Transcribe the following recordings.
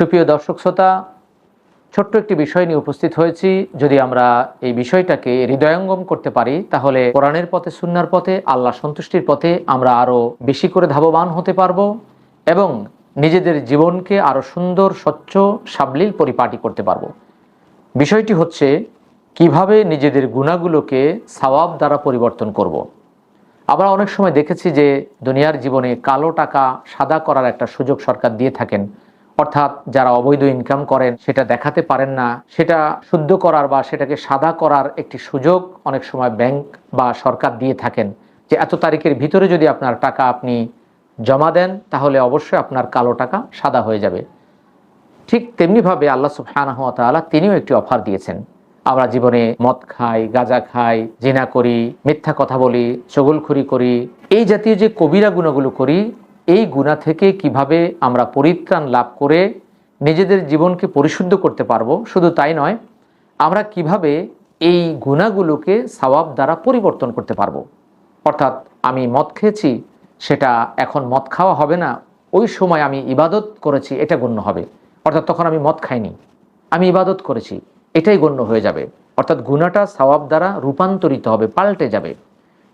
সুপ্রিয় দর্শক শ্রোতা, ছোট্ট একটি বিষয় নিয়ে উপস্থিত হয়েছি। যদি আমরা এই বিষয়টাকে হৃদয়ঙ্গম করতে পারি, তাহলে কোরআনের পথে, সুন্নার পথে, আল্লাহ সন্তুষ্টির পথে আমরা আরও বেশি করে ধাবমান হতে পারব এবং নিজেদের জীবনকে আরও সুন্দর, স্বচ্ছ, সাবলীল পরিপাটি করতে পারব। বিষয়টি হচ্ছে, কীভাবে নিজেদের গুণাগুলোকে সওয়াব দ্বারা পরিবর্তন করব। আমরা অনেক সময় দেখেছি যে, দুনিয়ার জীবনে কালো টাকা সাদা করার একটা সুযোগ সরকার দিয়ে থাকেন। অর্থাৎ যারা অবৈধ ইনকাম করেন, সেটা দেখাতে পারেন না। সেটা শুদ্ধ করার বা সেটাকে সাদা করার একটি সুযোগ অনেক সময় ব্যাংক বা সরকার দিয়ে থাকেন যে এত তারিখের ভিতরে যদি আপনার টাকা আপনি জমা দেন, তাহলে অবশ্যই আপনার কালো টাকা সাদা হয়ে যাবে। ঠিক তেমনিভাবে আল্লাহ তাআলা তিনিও একটি অফার দিয়েছেন। আমরা জীবনে মদ খাই, গাঁজা খাই, জিনা করি, মিথ্যা কথা বলি চগলখুরি করি। এই জাতীয় যে কবিরা গুণাগুলো করি এই গুণা থেকে কীভাবে আমরা পরিত্রাণ লাভ করে নিজেদের জীবনকে পরিশুদ্ধ করতে পারব? শুধু তাই নয়, আমরা কীভাবে এই গুণাগুলোকে সওয়াব দ্বারা পরিবর্তন করতে পারব? অর্থাৎ আমি মদ খেয়েছি, সেটা এখন মদ খাওয়া হবে না, ওই সময় আমি ইবাদত করেছি, এটা গণ্য হবে। অর্থাৎ তখন আমি মদ খাইনি, আমি ইবাদত করেছি, এটাই গণ্য হয়ে যাবে। অর্থাৎ গুণাটা সওয়াব দ্বারা রূপান্তরিত হবে, পাল্টে যাবে।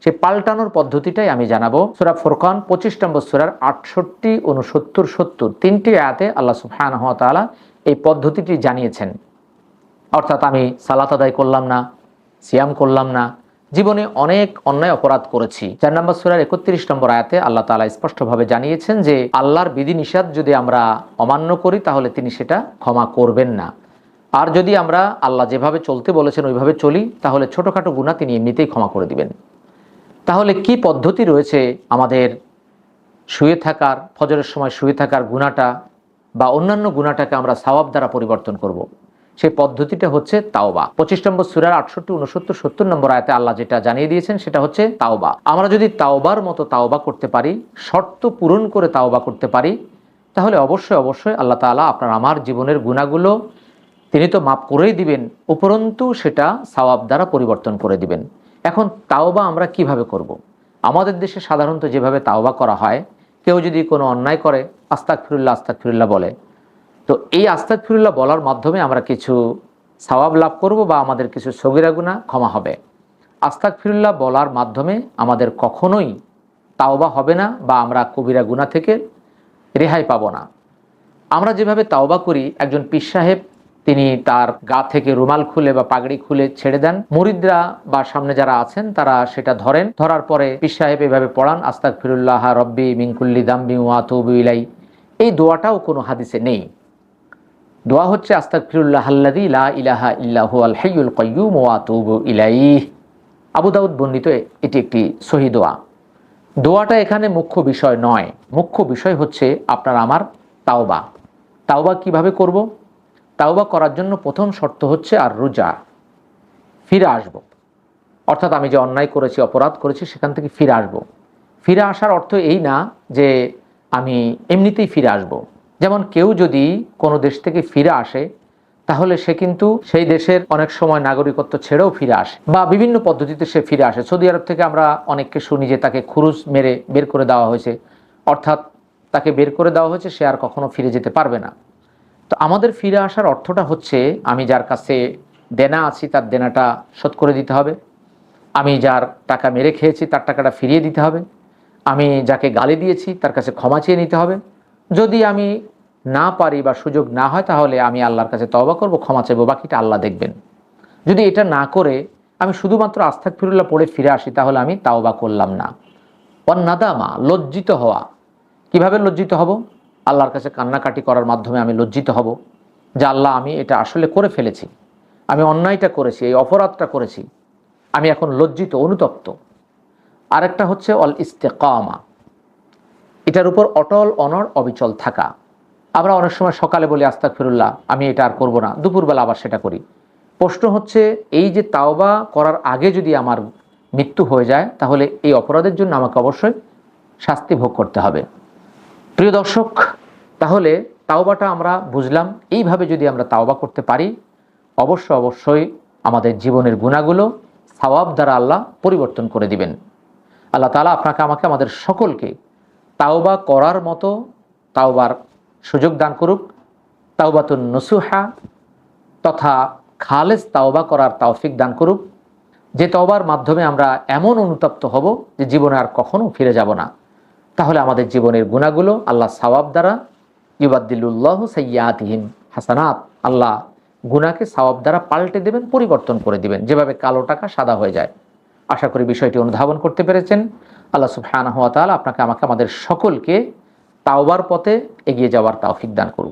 সেই পাল্টানোর পদ্ধতিটাই আমি জানাব। সুরা ফোরকান, পঁচিশ নম্বর সুরার আটষট্টি উনসত্তর সত্তর, তিনটি আয়াতে আল্লাহ সুফহান তালা এই পদ্ধতিটি জানিয়েছেন। অর্থাৎ আমি সালাত আদায় করলাম না, সিয়াম করলাম না, জীবনে অনেক অন্যায় অপরাধ করেছি। চার নম্বর সুরার একত্রিশ নম্বর আয়াতে আল্লাহ তালা স্পষ্টভাবে জানিয়েছেন যে, আল্লাহর বিধিনিষেধ যদি আমরা অমান্য করি, তাহলে তিনি সেটা ক্ষমা করবেন না। আর যদি আমরা আল্লাহ যেভাবে চলতে বলেছেন, ওইভাবে চলি, তাহলে ছোটোখাটো গুণা তিনি এমনিতেই ক্ষমা করে দিবেন। তাহলে কি পদ্ধতি রয়েছে আমাদের শুয়ে থাকার, ফজরের সময় শুয়ে থাকার গুণাটা বা অন্যান্য গুণাটাকে আমরা সওয়াব দ্বারা পরিবর্তন করব। সেই পদ্ধতিটা হচ্ছে তাওবা। পঁচিশ নম্বর সুরার আটষট্টি উনসত্তর সত্তর নম্বর আয়তে আল্লাহ যেটা জানিয়ে দিয়েছেন সেটা হচ্ছে তাওবা। আমরা যদি তাওবার মতো তাওবা করতে পারি, শর্ত পূরণ করে তাওবা করতে পারি, তাহলে অবশ্যই অবশ্যই আল্লাহ তালা আপনার আমার জীবনের গুণাগুলো তিনি তো মাফ করেই দিবেন, উপরন্তু সেটা সওয়াব দ্বারা পরিবর্তন করে দিবেন। এখন তাওবা আমরা কীভাবে করব। আমাদের দেশে সাধারণত যেভাবে তাওবা করা হয়, কেউ যদি কোনো অন্যায় করে আস্তাক ফিরুল্লাহ আস্তাক ফিরুল্লাহ বলে। তো এই আস্তাক ফিরুল্লাহ বলার মাধ্যমে আমরা কিছু সওয়াব লাভ করব বা আমাদের কিছু সগিরা গুণা ক্ষমা হবে। আস্তাক ফিরুল্লাহ বলার মাধ্যমে আমাদের কখনোই তাওবা হবে না বা আমরা কবিরা গুণা থেকে রেহাই পাবো না। আমরা যেভাবে তাওবা করি, একজন পীর সাহেব তিনি তার গা থেকে রুমাল খুলে বা পাগড়ি খুলে ছেড়ে দেন। মুরিদরা বা সামনে যারা আছেন, তারা সেটা ধরেন। ধরার পরে পীর সাহেব এভাবে পড়ান আস্তাক ফিরুল্লাহ রব্বি মিঙ্কুল্লি দাম্বি ওয়াতুবু ইলাই। এই দোয়াটাও কোনো হাদিসে নেই। দোয়া হচ্ছে আস্তাক ফিরুল্লাহ আল্লাদি লা ইলাহা ইল্লাহ আল হাইয়ুল কাইয়ুম ওয়াতুবু ইলাই আবু দাউদ বর্ণিত এটি একটি সহি দোয়া। দোয়াটা এখানে মুখ্য বিষয় নয়। মুখ্য বিষয় হচ্ছে, আপনার আমার তাওবা। তাওবা কীভাবে করব? তাওবা করার জন্য প্রথম শর্ত হচ্ছে আর রোজা ফিরে আসব। অর্থাৎ আমি যে অন্যায় করেছি, অপরাধ করেছি, সেখান থেকে ফিরে আসব। ফিরে আসার অর্থ এই না যে আমি এমনিতেই ফিরে আসব। যেমন কেউ যদি কোনো দেশ থেকে ফিরে আসে, তাহলে সে কিন্তু সেই দেশের অনেক সময় নাগরিকত্ব ছেড়েও ফিরে আসে বা বিভিন্ন পদ্ধতিতে সে ফিরে আসে সৌদি আরব থেকে আমরা অনেককে শুনি যে তাকে খুরুজ মেরে বের করে দেওয়া হয়েছে অর্থাৎ তাকে বের করে দেওয়া হয়েছে, সে আর কখনো ফিরে যেতে পারবে না তো আমাদের ফিরে আসার অর্থটা হচ্ছে, আমি যার কাছে দেনা আছি, তার দেনাটা শোধ করে দিতে হবে। আমি যার টাকা মেরে খেয়েছি, তার টাকাটা ফিরিয়ে দিতে হবে। আমি যাকে গালি দিয়েছি, তার কাছে ক্ষমা চেয়ে নিতে হবে। যদি আমি না পারি বা সুযোগ না হয়, তাহলে আমি আল্লাহর কাছে তবা করব, ক্ষমা চাইব, বাকিটা আল্লাহ দেখবেন। যদি এটা না করে, আমি শুধুমাত্র আস্থাক ফিরুল্লাহ পড়ে ফিরে আসি, তাহলে আমি তাওবা করলাম না। নাদামা, লজ্জিত হওয়া। কীভাবে লজ্জিত হব? আল্লাহর কাছে কান্নাকাটি করার মাধ্যমে আমি লজ্জিত হব যে আল্লাহ, আমি এটা আসলে করে ফেলেছি। আমি অন্যায়টা করেছি, এই অপরাধটা করেছি। আমি এখন লজ্জিত, অনুতপ্ত। আরেকটা হচ্ছে অল ইস্তেকামা। এটার উপর অটল অনর অবিচল থাকা। আমরা অনেক সময় সকালে বলি আস্তাক ফিরুল্লাহ আমি এটা আর করব না। দুপুরবেলা আবার সেটা করি। প্রশ্ন হচ্ছে, এই যে তাওবা করার আগে যদি আমার মৃত্যু হয়ে যায়, তাহলে এই অপরাধের জন্য আমাকে অবশ্যই শাস্তি ভোগ করতে হবে। প্রিয় দর্শক, তাহলে তাওবাটা আমরা বুঝলাম। এইভাবে যদি আমরা তাওবা করতে পারি, অবশ্য অবশ্যই আমাদের জীবনের গুণাগুলো সওয়াব দ্বারা আল্লাহ পরিবর্তন করে দিবেন। আল্লাহ তালা আপনাকে, আমাকে, আমাদের সকলকে তাওবা করার মতো তাওবার সুযোগ দান করুক। তাওবাতুন নসুহা তথা খালেজ তাওবা করার তাওফিক দান করুক। যে তওবার মাধ্যমে আমরা এমন অনুতপ্ত হব যে জীবনে আর কখনো ফিরে যাব না। তাহলে আমাদের জীবনের গুণাগুলো আল্লাহ সাওয়াব দ্বারা ইবাদ্দিল্লাহ সৈয়াতহীন হাসানাত। আল্লাহ গুনাকে সাওয়াব দ্বারা পাল্টে দেবেন, পরিবর্তন করে দিবেন। যেভাবে কালো টাকা সাদা হয়ে যায়। আশা করি বিষয়টি অনুধাবন করতে পেরেছেন। আল্লাহ সুবহানাহু হাত আপনাকে, আমাকে, আমাদের সকলকে তাওবার পথে এগিয়ে যাওয়ার তাওফিক দান করুন